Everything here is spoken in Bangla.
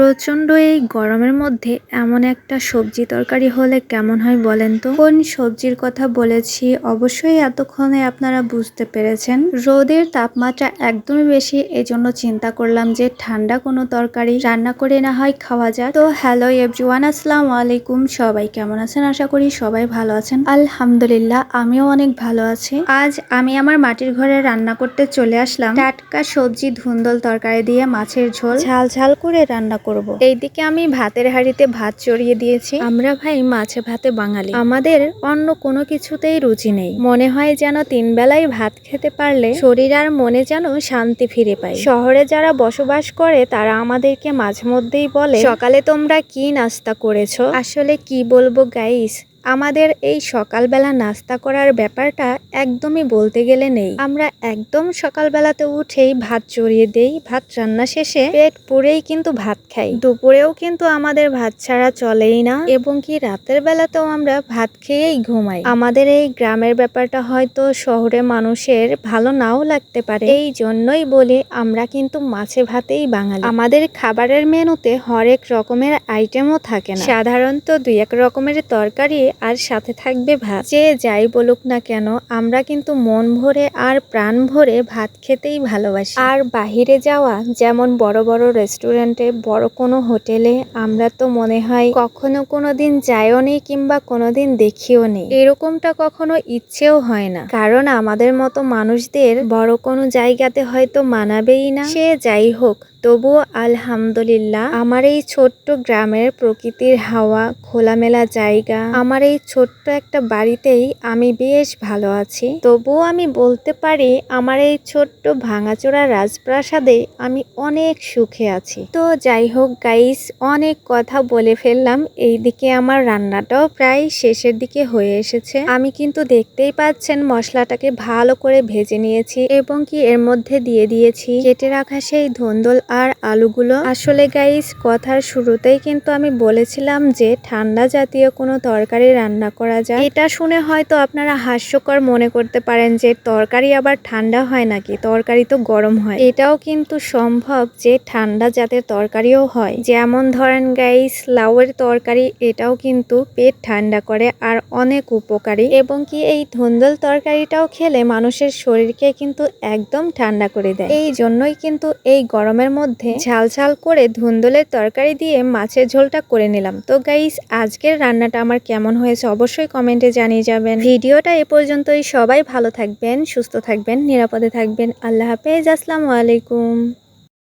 প্রচণ্ড এই গরমের মধ্যে এমন একটা সবজি তরকারি হলে কেমন হয় বলেন তো? কোন সবজির কথা বলেছি অবশ্যই এতক্ষণে আপনারা বুঝতে পেরেছেন। রোদের তাপমাত্রা একদমই বেশি, এজন্য চিন্তা করলাম যে ঠান্ডা কোনো তরকারি রান্না করে না হয় খাওয়া যায় তো হ্যালো এভরিওয়ান, আসসালাম আলাইকুম। সবাই কেমন আছেন? আশা করি সবাই ভালো আছেন। আলহামদুলিল্লাহ, আমিও অনেক ভালো আছি। আজ আমি আমার মাটির ঘরে রান্না করতে চলে আসলাম। টাটকা সবজি ধুন্দল তরকারি দিয়ে মাছের ঝোল। ঝাল ঝাল করে রান্না করব। এইদিকে আমি ভাতের হাড়িতে ভাত চড়িয়ে দিয়েছি। আমরা ভাই মাছে ভাতে বাঙালি। আমাদের অন্য কোনো কিছুতেই রুচি নেই। মনে হয় যেন তিন বেলায় ভাত খেতে পারলে শরীর আর মনে যেন শান্তি ফিরে পায়। শহরে যারা বসবাস করে তারা আমাদেরকে মাঝে মধ্যেই বলে সকালে তোমরা কি নাস্তা করেছ? আসলে কি বলব গাইস আমাদের এই সকালবেলা নাস্তা করার ব্যাপারটা একদমই বলতে গেলে নেই। আমরা একদম সকালবেলাতে উঠেই ভাত চড়িয়ে দেই, ভাত রান্না শেষে পেট পুরেই কিন্তু ভাত খাই। দুপুরেও কিন্তু আমাদের ভাত ছাড়া চলেই না এবং কি রাতের বেলাতেও আমরা ভাত খেয়েই ঘুমাই। আমাদের এই গ্রামের ব্যাপারটা হয়তো শহরে মানুষের ভালো নাও লাগতে পারে। এই জন্যই বলি আমরা কিন্তু মাছে ভাতেই বাঙালি। আমাদের খাবারের মেনুতে হরেক রকমের আইটেমও থাকে না। সাধারণত দুই এক রকমের তরকারি আর সাথে থাকবে ভাত। যে যাই বলুক না কেন, আমরা কিন্তু মন ভরে আর প্রাণ ভরে ভাত খেতেই ভালোবাসি। আর বাহিরে যাওয়া, যেমন বড় বড় রেস্টুরেন্টে, বড় কোনো হোটেলে, আমরা তো মনে হয় কখনো কোনো দিন যাইও নেই কিংবা কোনোদিন দেখিও নেই এরকমটা কখনো ইচ্ছেও হয় না। কারণ আমাদের মতো মানুষদের বড় কোনো জায়গাতে হয়তো মানাবেই না। সে যাই হোক, তবুও আলহামদুলিল্লাহ, আমার এই ছোট্ট গ্রামের প্রকৃতির হাওয়া, খোলামেলা জায়গা, আমার এই ছোট্ট একটা বাড়িতেই আমি বেশ ভালো আছি। তবুও আমি বলতে পারি, আমার এই ছোট্ট ভাঙাচোরা রাজপ্রাসাদে আমি অনেক সুখে আছি। তো যাই হোক গাইস অনেক কথা বলে ফেললাম। এইদিকে আমার রান্নাটাও প্রায় শেষের দিকে হয়ে এসেছে। আমি কিন্তু দেখতেই পাচ্ছেন মশলাটাকে ভালো করে ভেজে নিয়েছি এবং কি এর মধ্যে দিয়ে দিয়েছি। কেটে রাখা সেই ধন্দল আর আলুগুলো। আসলে গাইস কথার শুরুতেই কিন্তু আমি বলেছিলাম যে ঠান্ডা জাতীয় কোনো তরকারি রান্না করা যায় এটা শুনে হয়তো আপনারা হাস্যকর মনে করতে পারেন যে তরকারি আবার ঠান্ডা হয় নাকি? তরকারি তো গরম হয়। এটাও কিন্তু সম্ভব যে ঠান্ডা জাতের তরকারিও হয়। যেমন ধরেন গাইস লাউয়ের তরকারি, এটাও কিন্তু পেট ঠান্ডা করে আর অনেক উপকারী। এবং কি এই ধুন্দল তরকারিটাও খেলে মানুষের শরীরকে কিন্তু একদম ঠান্ডা করে দেয়। এই জন্যই কিন্তু এই গরমের মধ্যে ঝাল ঝাল করে ধুন্দলের তরকারি দিয়ে মাছের ঝোলটা করে নিলাম। তো গাইস আজকের রান্নাটা আমার কেমন হয়েছে, অবশ্যই কমেন্টে জানিয়ে যাবেন। ভিডিওটা এ পর্যন্তই। সবাই ভালো থাকবেন, সুস্থ থাকবেন, নিরাপদে থাকবেন। আল্লাহ হাফেজ। আসসালামু আলাইকুম।